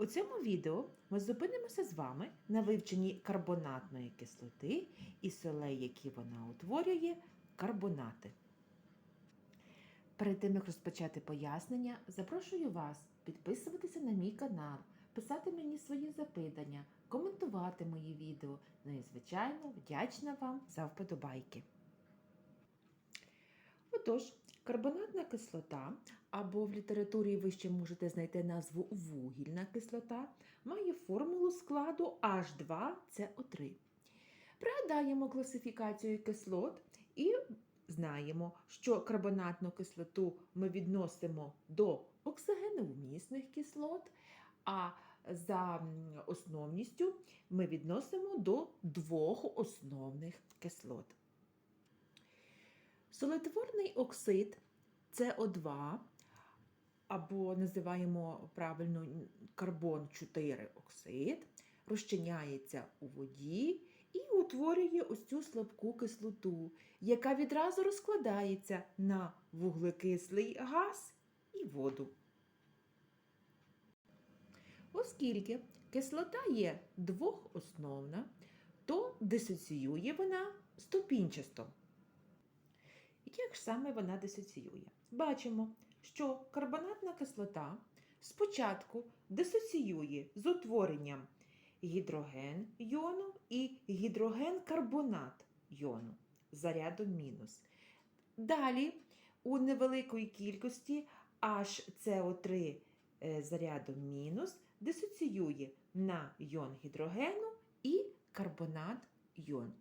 У цьому відео ми зупинимося з вами на вивченні карбонатної кислоти і солей, які вона утворює, карбонати. Перед тим, як розпочати пояснення, запрошую вас підписуватися на мій канал, писати мені свої запитання, коментувати мої відео. Ну і, звичайно, вдячна вам за вподобайки. Отож, карбонатна кислота, або в літературі ви ще можете знайти назву вугільна кислота, має формулу складу H2CO3. Пригадаємо класифікацію кислот і знаємо, що карбонатну кислоту ми відносимо до оксигеновмісних кислот, а за основністю ми відносимо до двох основних кислот. Солетворний оксид СО2, або називаємо правильно карбон 4 оксид, розчиняється у воді і утворює ось цю слабку кислоту, яка відразу розкладається на вуглекислий газ і воду. Оскільки кислота є двохосновна, то дисоціює вона ступінчасто. Як ж саме вона дисоціює? Бачимо, що карбонатна кислота спочатку дисоціює з утворенням гідроген йону і гідроген-карбонат йону зарядом мінус. Далі у невеликої кількості HCO3 е, зарядом мінус дисоціює на йон гідрогену і карбонат йон.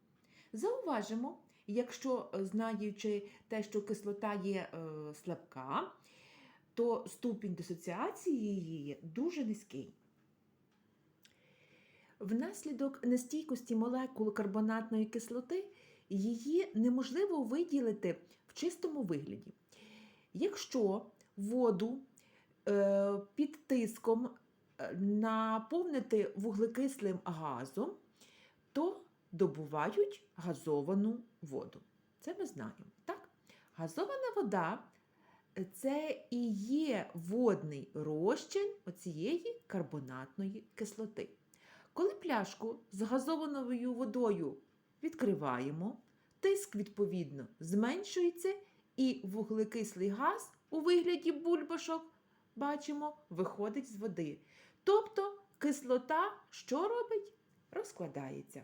Зауважимо, якщо е, знаючи те, що кислота є е, слабка, то ступінь дисоціації її дуже низький. Внаслідок нестійкості молекул карбонатної кислоти її неможливо виділити в чистому вигляді. Якщо воду е, під тиском наповнити вуглекислим газом, то добувають газовану воду. Це ми знаємо. Так? Газована вода це і є водний розчин оцієї карбонатної кислоти. Коли пляшку з газованою водою відкриваємо, тиск, відповідно, зменшується, і вуглекислий газ у вигляді бульбашок, бачимо, виходить з води. Тобто кислота що робить? Розкладається.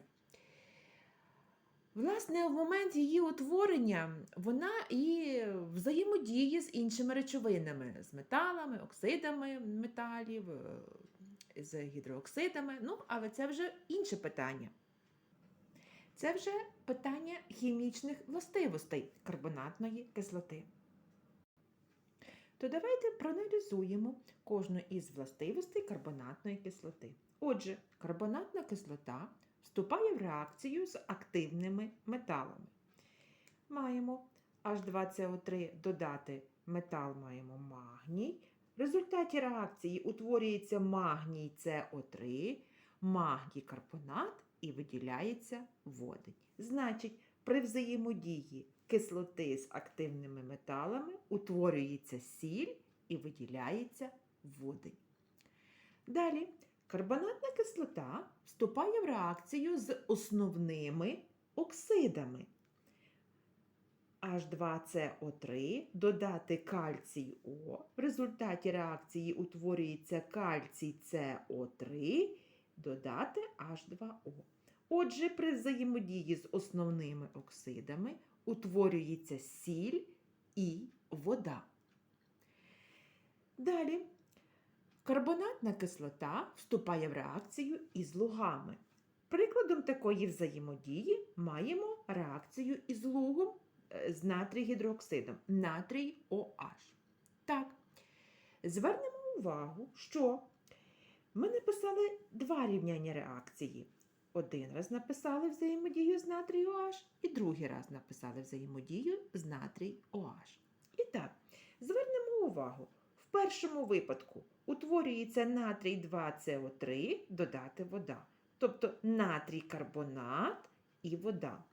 Власне, в момент її утворення вона і взаємодіє з іншими речовинами, з металами, оксидами металів, е, з гідрооксидами. Ну, але це вже інше питання. Це вже питання хімічних властивостей карбонатної кислоти. То давайте проаналізуємо кожну із властивостей карбонатної кислоти. Отже, карбонатна кислота вступає в реакцію з активними металами. Маємо H2CO3 додати метал маємо магній. В результаті реакції утворюється магній СО3, магній карбонат і виділяється водень. Значить, при взаємодії кислоти з активними металами утворюється сіль і виділяється водень. Далі карбонатна кислота вступає в реакцію з основними оксидами. H2CO3 додати кальцій О. В результаті реакції утворюється кальцій СО3, додати H2O. Отже, при взаємодії з основними оксидами утворюється сіль і вода. Далі карбонатна кислота вступає в реакцію із лугами. Прикладом такої взаємодії маємо реакцію із лугом е, з натрій-гідроксидом натрій OH. Так, звернемо увагу, що ми написали два рівняння реакції. Один раз написали взаємодію з натрій OH, і другий раз написали взаємодію з натрій OH. І так, звернемо увагу. В першому випадку утворюється натрій 2СО3 додати вода. Тобто натрій карбонат і вода.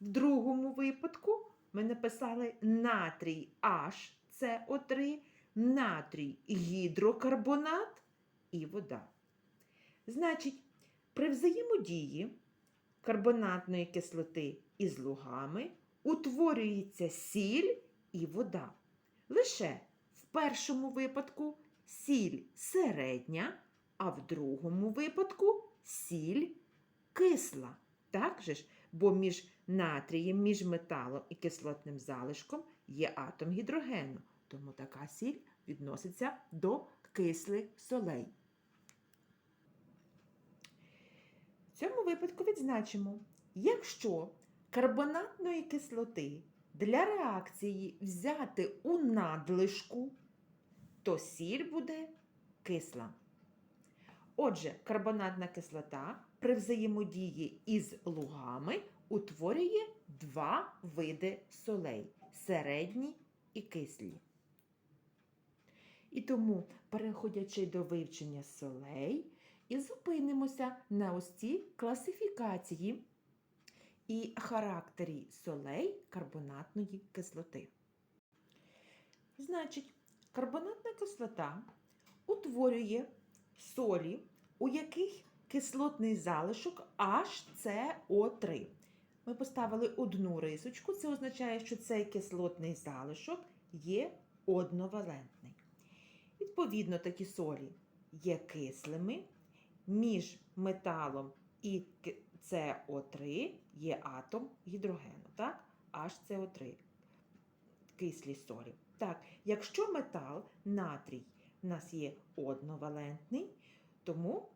В другому випадку ми написали натрій HCO3, натрій гідрокарбонат і вода. Значить, при взаємодії карбонатної кислоти із лугами утворюється сіль і вода. Лише в першому випадку сіль середня, а в другому випадку сіль кисла. Так же ж, бо між натрієм, між металом і кислотним залишком є атом гідрогену, тому така сіль відноситься до кислих солей. В цьому випадку відзначимо, якщо карбонатної кислоти для реакції взяти у надлишку, то сіль буде кисла. Отже, карбонатна кислота при взаємодії із лугами утворює два види солей середні і кислі. І тому, переходячи до вивчення солей, і зупинимося на ось цій класифікації і характері солей карбонатної кислоти. Значить, карбонатна кислота утворює солі, у яких кислотний залишок HCO3. Ми поставили одну рисочку, це означає, що цей кислотний залишок є одновалентний. Відповідно, такі солі є кислими, між металом і СО3 є атом гідрогену, так? HCO3, кислі солі. Так, якщо метал, натрій у нас є одновалентний, тому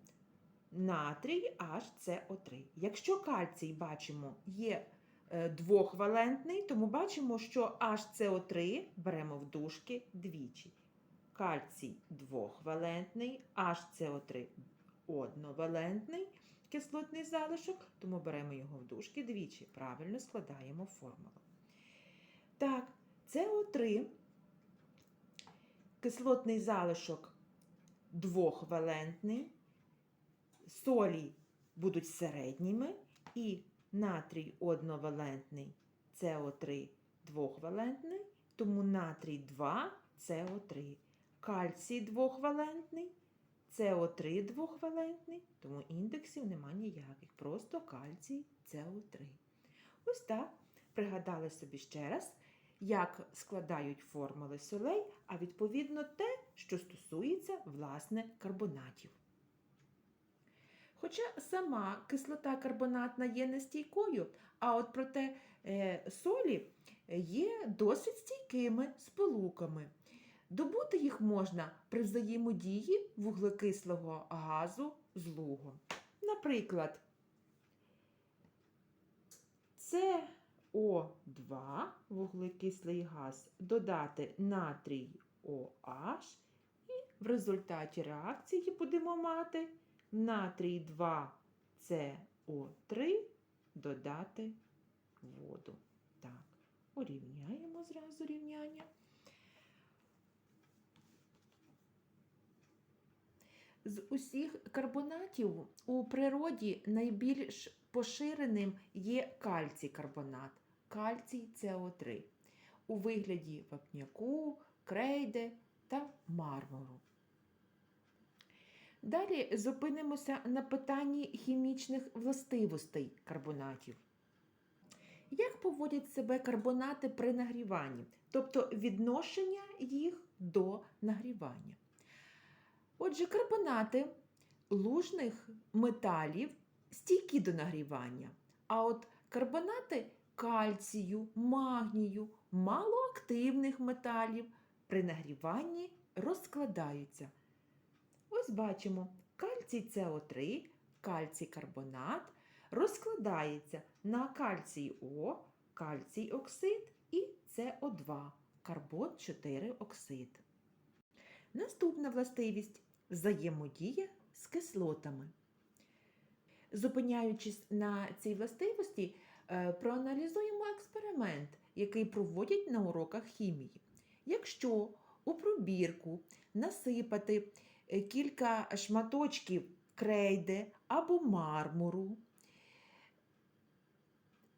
натрій HCO3. Якщо кальцій, бачимо, є е, двохвалентний, тому бачимо, що HCO3 беремо в дужки двічі. Кальцій двохвалентний, HCO3 одновалентний кислотний залишок, тому беремо його в дужки двічі. Правильно складаємо формулу. Так, СО3 кислотний залишок двохвалентний, солі будуть середніми, і натрій одновалентний СО3 двохвалентний, тому натрій 2 СО3. Кальцій двохвалентний, СО3 двохвалентний, тому індексів нема ніяких, просто кальцій СО3. Ось так пригадали собі ще раз, як складають формули солей, а відповідно те, що стосується власне карбонатів. Хоча сама кислота карбонатна є нестійкою, а от проте е, солі є досить стійкими сполуками. Добути їх можна при взаємодії вуглекислого газу з лугом. Наприклад, СО2, вуглекислий газ, додати натрій OH, і в результаті реакції будемо мати натрій 2 СО3 додати воду. Так, урівняємо зразу рівняння. З усіх карбонатів у природі найбільш поширеним є кальцій карбонат, кальцій СО3 у вигляді вапняку, крейди та мармуру. Далі зупинимося на питанні хімічних властивостей карбонатів. Як поводять себе карбонати при нагріванні, тобто відношення їх до нагрівання? Отже, карбонати лужних металів стійкі до нагрівання, а от карбонати кальцію, магнію, малоактивних металів при нагріванні розкладаються. Ось бачимо, кальцій СО3, кальцій карбонат розкладається на кальцій О, кальцій оксид і СО2, карбон 4 оксид. Наступна властивість взаємодія з кислотами. Зупиняючись на цій властивості, е, проаналізуємо експеримент, який проводять на уроках хімії. Якщо у пробірку насипати е, кілька шматочків крейди або мармуру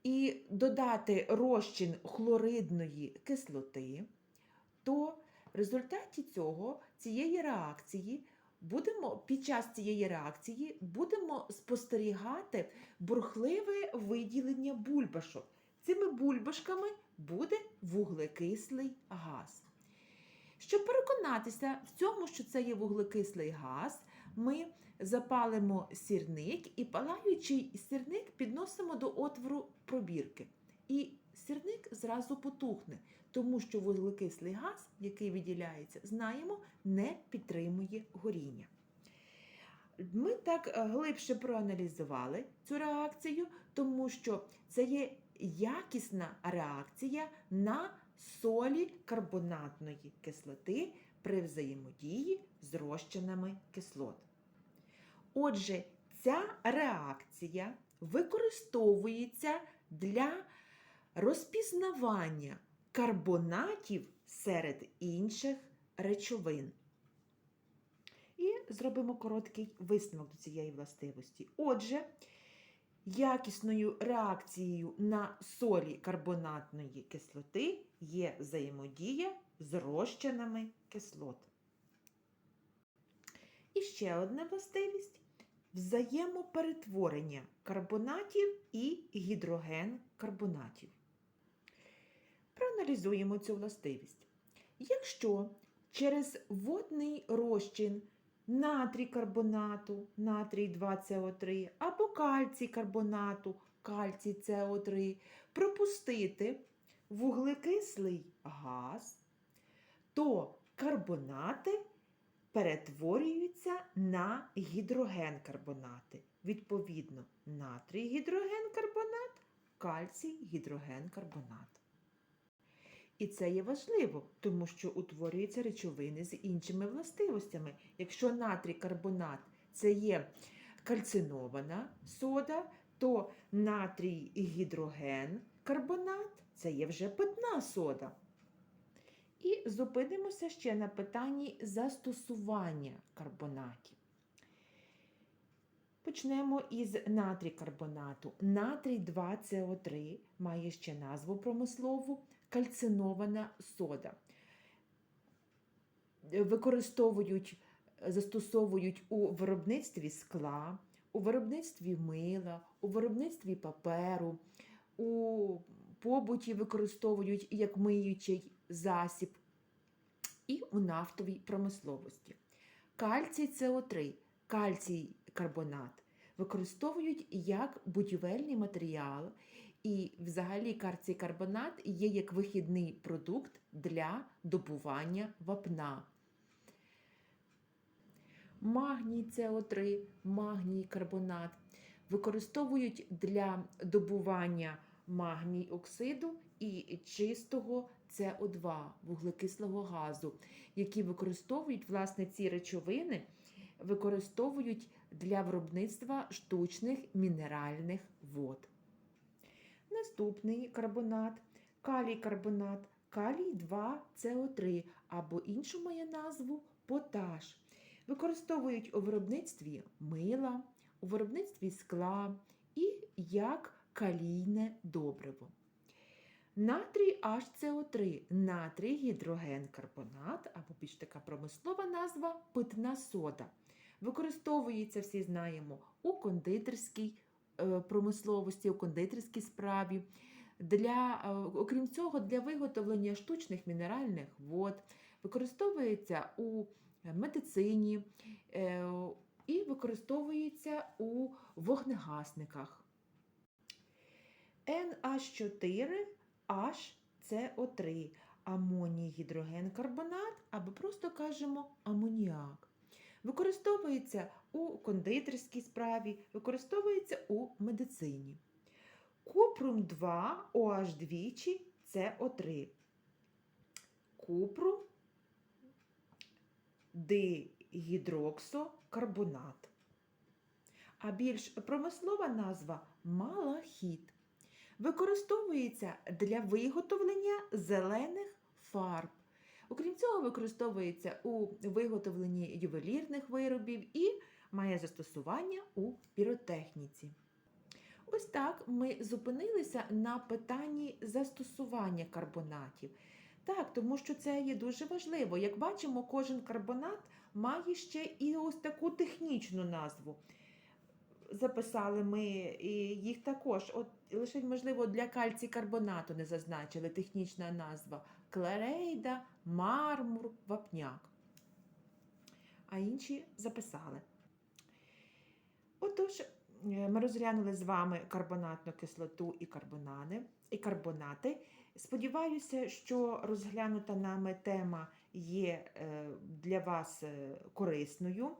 і додати розчин хлоридної кислоти, то в результаті цього, цієї реакції будемо під час цієї реакції будемо спостерігати бурхливе виділення бульбашок. Цими бульбашками буде вуглекислий газ. Щоб переконатися в цьому, що це є вуглекислий газ, ми запалимо сірник і палаючий сірник підносимо до отвору пробірки. І сірник зразу потухне, тому що вуглекислий газ, який виділяється, знаємо, не підтримує горіння. Ми так е, глибше проаналізували цю реакцію, тому що це є якісна реакція на солі карбонатної кислоти при взаємодії з розчинами кислот. Отже, ця реакція використовується для розпізнавання карбонатів серед інших речовин. І зробимо короткий висновок до цієї властивості. Отже, якісною реакцією на солі карбонатної кислоти є взаємодія з розчинами кислот. І ще одна властивість взаємоперетворення карбонатів і гідроген карбонатів. Проаналізуємо цю властивість. Якщо через водний розчин натрій карбонату, натрій 2СО3 або кальцій карбонату, кальцій СО3 пропустити вуглекислий газ, то карбонати перетворюються на гідроген карбонати. Відповідно, натрій гідроген карбонат, кальцій гідроген карбонат. І це є важливо, тому що утворюються речовини з іншими властивостями. Якщо натрій карбонат це є кальцинована сода, то натрій гідроген карбонат це є вже питна сода. І зупинимося ще на питанні застосування карбонатів. Почнемо із натрій карбонату. Натрій 2СО3 має ще назву промислову кальцинована сода. Використовують, застосовують у виробництві скла, у виробництві мила, у виробництві паперу, у побуті використовують як миючий засіб і у нафтовій промисловості. Кальцій СО3, кальцій карбонат використовують як будівельний матеріал, і взагалі кальцій карбонат є як вихідний продукт для добування вапна. Магній СО3, магній карбонат використовують для добування магній оксиду і чистого СО2 вуглекислого газу, які використовують власне ці речовини, використовують для виробництва штучних мінеральних вод. Наступний карбонат, калій карбонат, калій 2СО3 або іншу має назву поташ. Використовують у виробництві мила, у виробництві скла і як калійне добриво. Натрій HCO3, натрій гідроген карбонат, або більш така промислова назва питна сода. Використовується, всі знаємо, у кондитерській промисловості, у кондитерській справі. Для, е, окрім цього, для виготовлення штучних мінеральних вод використовується у медицині е, і використовується у вогнегасниках. NH4 HCO3 амоній гідроген карбонат або просто кажемо амоніак. Використовується у кондитерській справі, використовується у медицині. Купрум 2 OH двічі СО3. Купрум дигідроксокарбонат. А більш промислова назва малахіт. Використовується для виготовлення зелених фарб. Окрім цього, використовується у виготовленні ювелірних виробів і має застосування у піротехніці. Ось так ми зупинилися на питанні застосування карбонатів. Так, тому що це є дуже важливо. Як бачимо, кожен карбонат має ще і ось таку технічну назву. Записали ми їх також. От лише, можливо, для кальцій карбонату не зазначили технічна назва клерейда, мармур, вапняк. А інші записали. Отож, е, ми розглянули з вами карбонатну кислоту і карбонани, і карбонати. Сподіваюся, що розглянута нами тема є е, для вас е, корисною,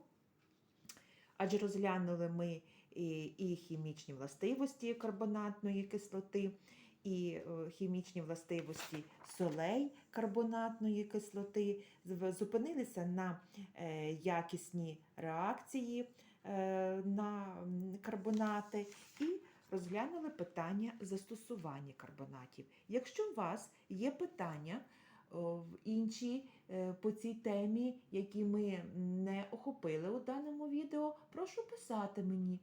адже розглянули ми і, і хімічні властивості карбонатної кислоти, і е, хімічні властивості солей карбонатної кислоти, зупинилися на е, якісні реакції е, на карбонати і розглянули питання застосування карбонатів. Якщо у вас є питання в інші по цій темі, які ми не охопили у даному відео, прошу писати мені.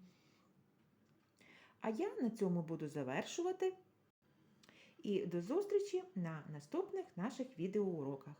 А я на цьому буду завершувати. І до зустрічі на наступних наших відеоуроках.